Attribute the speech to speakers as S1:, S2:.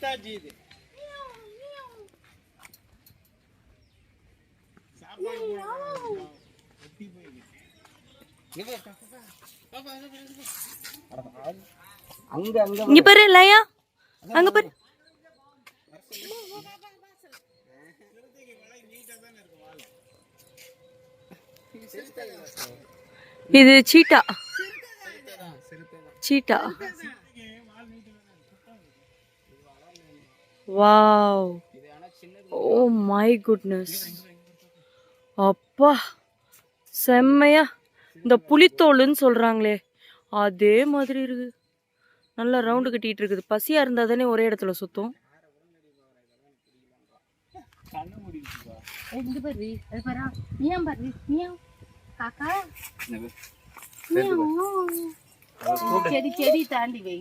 S1: சீதாஜி இது இங்க
S2: இங்க பாரு லயா. அங்க பாரு. இது cheetah. Cheetah. Wow oh my goodness அப்பா செம்மையா. இந்த புலித்தோலுன்னு சொல்றாங்களே. அதே மாதிரி இருக்கு. நல்லா ரவுண்டு கட்டிட்டு இருக்குது. பசியா இருந்தா தானே ஒரே இடத்துல
S3: மியாம் செடி செடி தாண்டி வை